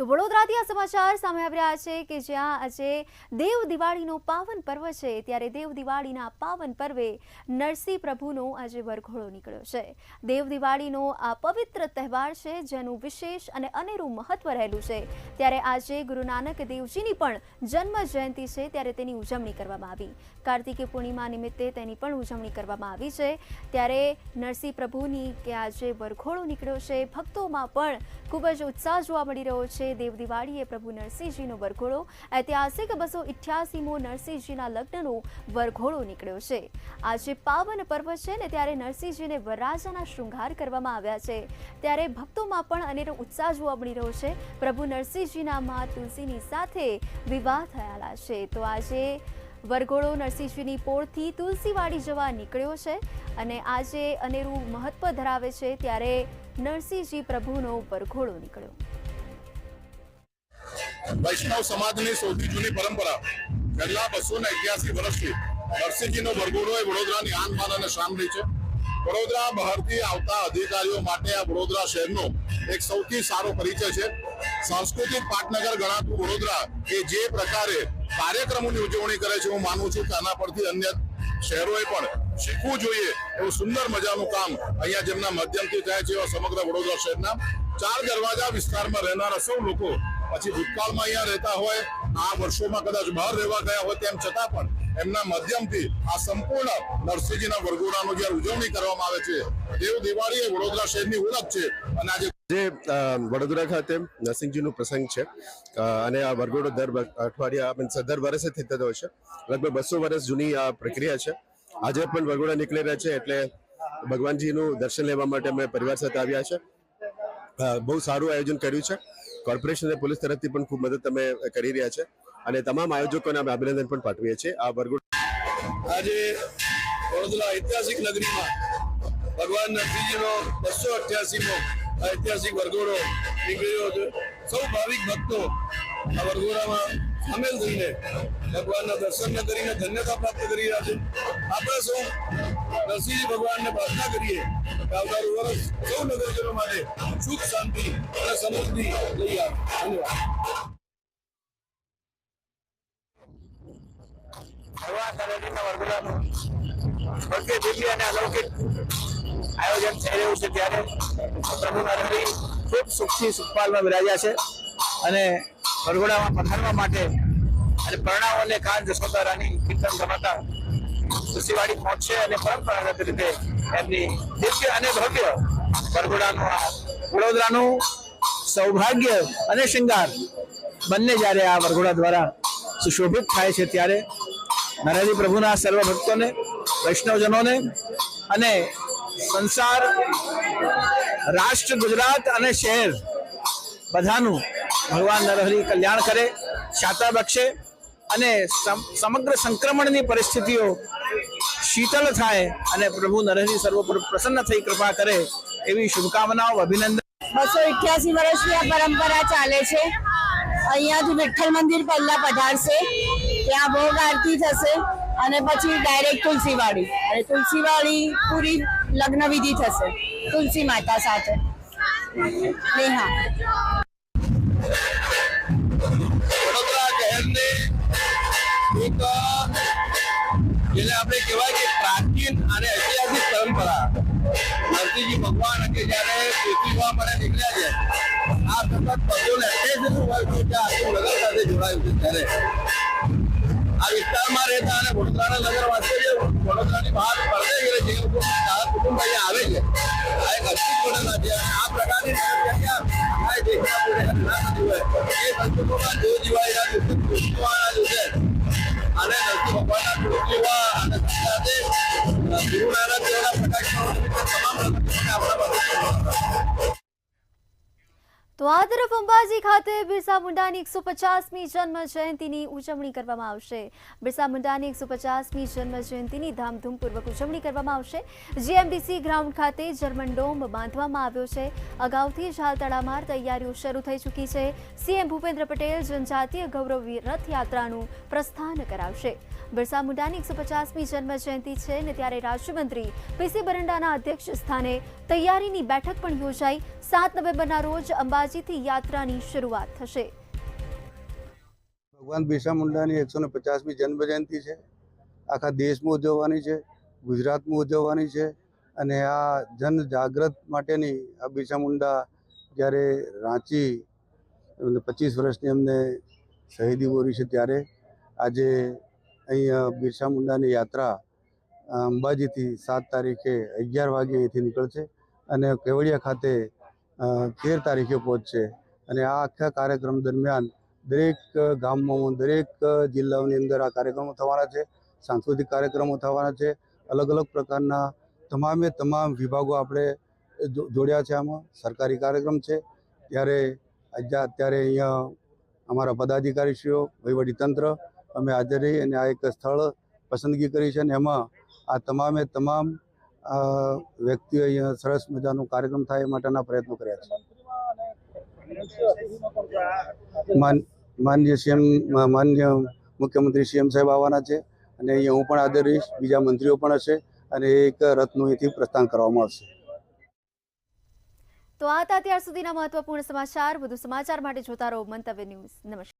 તો વડોદરાથી આ સમાચાર સામે આવી રહ્યા છે કે જ્યાં આજે દેવ દિવાળીનો પાવન પર્વ છે, ત્યારે દેવ દિવાળીના પાવન પર્વે નરસિંહ પ્રભુનો આજે વરઘોડો નીકળ્યો છે. દેવ દિવાળીનો આ પવિત્ર તહેવાર છે, જેનું વિશેષ અને અનેરું મહત્વ રહેલું છે. ત્યારે આજે ગુરુ નાનક દેવજીની પણ જન્મ જયંતિ છે, ત્યારે તેની ઉજવણી કરવામાં આવી. કાર્તિકી પૂર્ણિમા નિમિત્તે તેની પણ ઉજવણી કરવામાં આવી છે. ત્યારે નરસિંહ પ્રભુની કે આજે વરઘોડો નીકળ્યો છે, ભક્તોમાં પણ ખૂબ જ ઉત્સાહ જોવા મળી રહ્યો છે. દેવ દિવાળીએ પ્રભુ નરસિંહજીનો વરઘોડો. ઐતિહાસિક બસો ઇઠ્યાસીમો નરસિંહજીના લગ્નનો વરઘોડો નીકળ્યો છે. આજે પાવન પર્વ છે ને ત્યારે નરસિંહજીને વરરાજાના શૃંગાર કરવામાં આવ્યા છે. ત્યારે ભક્તોમાં પણ અનેરો ઉત્સાહ જોવા મળી રહ્યો છે. પ્રભુ નરસિંહજીના મા તુલસીની સાથે વિવાહ થયેલા છે. તો આજે વરઘોડો નરસિંહજીની પોળથી તુલસીવાડી જવા નીકળ્યો છે અને આજે અનેરું મહત્વ ધરાવે છે. ત્યારે નરસિંહજી પ્રભુનો વરઘોડો નીકળ્યો. વૈષ્ણવ સમાજની સૌથી જૂની પરંપરા છેલ્લા બસો ને અગિયાસી વર્ષથી નરસિંહજીનો વરઘોડો એ વડોદરાની આન બાન અને શાન રહી છે. વડોદરા બહારથી આવતા અધિકારીઓ માટે આ વડોદરા શહેરનો એક સૌથી સારો પરિચય છે. સાંસ્કૃતિક પાટનગર ગણાતું વડોદરા એ જે પ્રકારે કાર્યક્રમોની ઉજવણી કરે છે હું માનું છું કે આના પરથી અન્ય શહેરોએ પણ શીખવું જોઈએ એવું સુંદર મજાનું કામ અહીંયા જેમના માધ્યમથી થાય છે એવા સમગ્ર વડોદરા શહેરના. ચાર દરવાજા વિસ્તારમાં રહેનારા સૌ લોકો પછી ભૂતકાળમાં અહીંયા રહેતા હોય, આ વર્ષોમાં કદાચ બહાર રહેવા ગયા હોય તેમ છતાં પણ એમના માધ્યમથી આ સંપૂર્ણ નરસિંહજીના વરઘોડાનો જ્યારે ઉજવણી કરવામાં આવે છે દેવ દિવાળી એ વડોદરા શહેરની ઓળખ છે. અને આજે જે વડોદરા ખાતે નરસિંહજીનો પ્રસંગ છે અને આ વરઘોડો દર અઠવાડિયા મીન્સ દર વર્ષે થતો હોય છે. લગભગ બસો વર્ષ જૂની આ પ્રક્રિયા છે. આજે પણ વરઘોડા નીકળી રહ્યા છે એટલે ભગવાનજીનું દર્શન લેવા માટે અમે પરિવાર સાથે આવ્યા છે. બહુ સારું આયોજન કર્યું છે. કોર્પોરેશન અને પોલીસ તરફથી પણ ખૂબ મદદ તમે કરી રહ્યા છે અને તમામ આયોજકોને અમે અભિનંદન પણ પાઠવીએ છીએ. આ વરગુડ આજે વડોદરા ઐતિહાસિક નગરીમાં ભગવાન નરસિંહજીનો બસો અઠ્યાસીમો ઐતિહાસિક વરઘોડો નીકળ્યો છે. સૌ ભાવિક ભક્તો આ વરઘોડામાં સામેલ થઈને ભગવાનના દર્શન કરીને ધન્યતા પ્રાપ્ત કરી રહ્યા છે. આપણે સૌ નરસિંહજી ભગવાનને પ્રાર્થના કરીએ કે આવનારું વર્ષ સૌ નગરજનો માટે સુખ, શાંતિ અને સમૃદ્ધિ લઈ આવે. ધન્યવાદ. આયોજન થઈ રહ્યું છે ત્યારે પ્રભુ નરેન્દ્ર ખૂબ સુખથી સુખપાલમાં બિરાજ્યા છે અને વરઘોડામાં પધારવા માટે અને પરણાઓને કાન જશોદારાની કીર્તન ગમાતા સુશીવાડી પહોંચશે અને પરંપરાગત રીતે એમની દિવ્ય અને ભવ્ય વરઘોડાનું આ વડોદરાનું સૌભાગ્ય અને શૃંગાર બંને જ્યારે આ વરઘોડા દ્વારા સુશોભિત થાય છે ત્યારે નરેન્દ્ર પ્રભુના સર્વ ભક્તોને વૈષ્ણવજનોને અને સંસાર, રાષ્ટ્ર, ગુજરાત અને શહેર બધાનું ભગવાન નરહરી કલ્યાણ કરે, શાતા બક્ષે અને સમગ્ર સંક્રમણની પરિસ્થિતિઓ શીતળ થાય અને પ્રભુ નરેન્દ્રજી સર્વ પર પ્રસન્ન થઈ કૃપા કરે એવી શુભકામનાઓ, અભિનંદન. બસો ઇઠ્યાસી વર્ષની આ પરંપરા ચાલે છે. અહીંયાથી વિઠ્ઠલ મંદિર પહેલા પધારશે. ત્યાં ભોગ આરતી થશે અને પછી ડાયરેક્ટ તુલસીવાડી. અને તુલસીવાડી પૂરી લગ્ન વિધિ થશે. તુલસી માતા સાથે. નેહા. જેને આપણે કહેવાય કે પ્રાચીન અને ઐતિહાસિક પરંપરા. નરસિંહજી ભગવાન કે જ્યારે પૃથ્વીમાં મને નીકળ્યા છે, આ સતત બસો ને અઠ્યાસી વર્ષ છે આખું નગર સાથે જોડાયું છે ત્યારે. આ વિસ્તારમાં રહેતા અને વડોદરાના નગરવાસીઓ જે વડોદરાની બહાર પરદે ગયેલા જે લોકો સારા કુટુંબ અહીંયા આવે છે. આ એક અસ્તિત્વના છે આ પ્રકારની આ દેશમાં પૂરે ના થતી હોય. એ સંજોગોમાં દેવ દિવાળીના દિવસે કૃષ્ણવાના દિવસે ખાતે બિરસા મુંડાની એકસો પચાસમી જન્મ જયંતિની ઉજવણી કરવામાં આવશે. બિરસા મુંડાની એકસો પચાસમી જન્મ જયંતિની ધામધૂમપૂર્વક ઉજવણી કરવામાં આવશે. જીએમડીસી ગ્રાઉન્ડ ખાતે જર્મન ડોમ બાંધવામાં આવ્યો છે. અગાઉથી જ હાલ તડામાર તૈયારીઓ શરૂ થઈ ચૂકી છે. સીએમ ભૂપેન્દ્ર પટેલ જનજાતીય ગૌરવ રથયાત્રાનું પ્રસ્થાન કરાવશે. બિરસા મુંડાની એકસો પચાસમી જન્મ જયંતિ છે ને ત્યારે રાજ્યમંત્રી પીસી બરંડાના અધ્યક્ષ સ્થાને તૈયારીની બેઠક પણ યોજાઈ. સાત નવેમ્બરના રોજ અંબાજીથી યાત્રાની શરૂઆત થશે. ભગવાન બિરસા મુંડાની એકસો ને પચાસમી જન્મ જયંતિ છે. આખા દેશમાં ઉજવવાની છે, ગુજરાતમાં ઉજવવાની છે અને આ જન જાગૃત માટેની આ બિરસા મુંડા જ્યારે રાંચી પચીસ વર્ષની અમને શહીદી બોરી છે ત્યારે આજે અહીંયા બિરસા મુંડાની યાત્રા અંબાજીથી સાત તારીખે અગિયાર વાગે અહીંથી નીકળશે અને કેવડિયા ખાતે તેર તારીખે પહોંચશે. અને આ આખા કાર્યક્રમ દરમિયાન દરેક ગામમાં, દરેક જિલ્લાઓની અંદર આ કાર્યક્રમો થવાના છે, સાંસ્કૃતિક કાર્યક્રમો થવાના છે અલગ અલગ પ્રકારના તમામે તમામ વિભાગો આપણે જોડ્યા છે આમાં. સરકારી કાર્યક્રમ છે. ત્યારે અત્યારે અહીંયા અમારા પદાધિકારીશ્રીઓ વહીવટીતંત્ર અમે હાજર રહી અને આ એક સ્થળ પસંદગી કરી છે અને એમાં આ તમામે તમામ વ્યક્તિઓ અહીંયા સરસ મજાનો કાર્યક્રમ થાય એ માટેના પ્રયત્નો કર્યા છે. માનનીય સીએમ માનનીય મુખ્યમંત્રી સીએમ સાહેબ આવવાના છે અને અહીંયા હું પણ હાજર બીજા મંત્રીઓ પણ હશે અને એક રથનું અહીંથી પ્રસ્થાન કરવામાં આવશે. તો આ હતા અત્યાર સુધીના મહત્વપૂર્ણ સમાચાર. વધુ સમાચાર માટે જોતા રહો મંતવ્ય ન્યૂઝ. નમસ્કાર.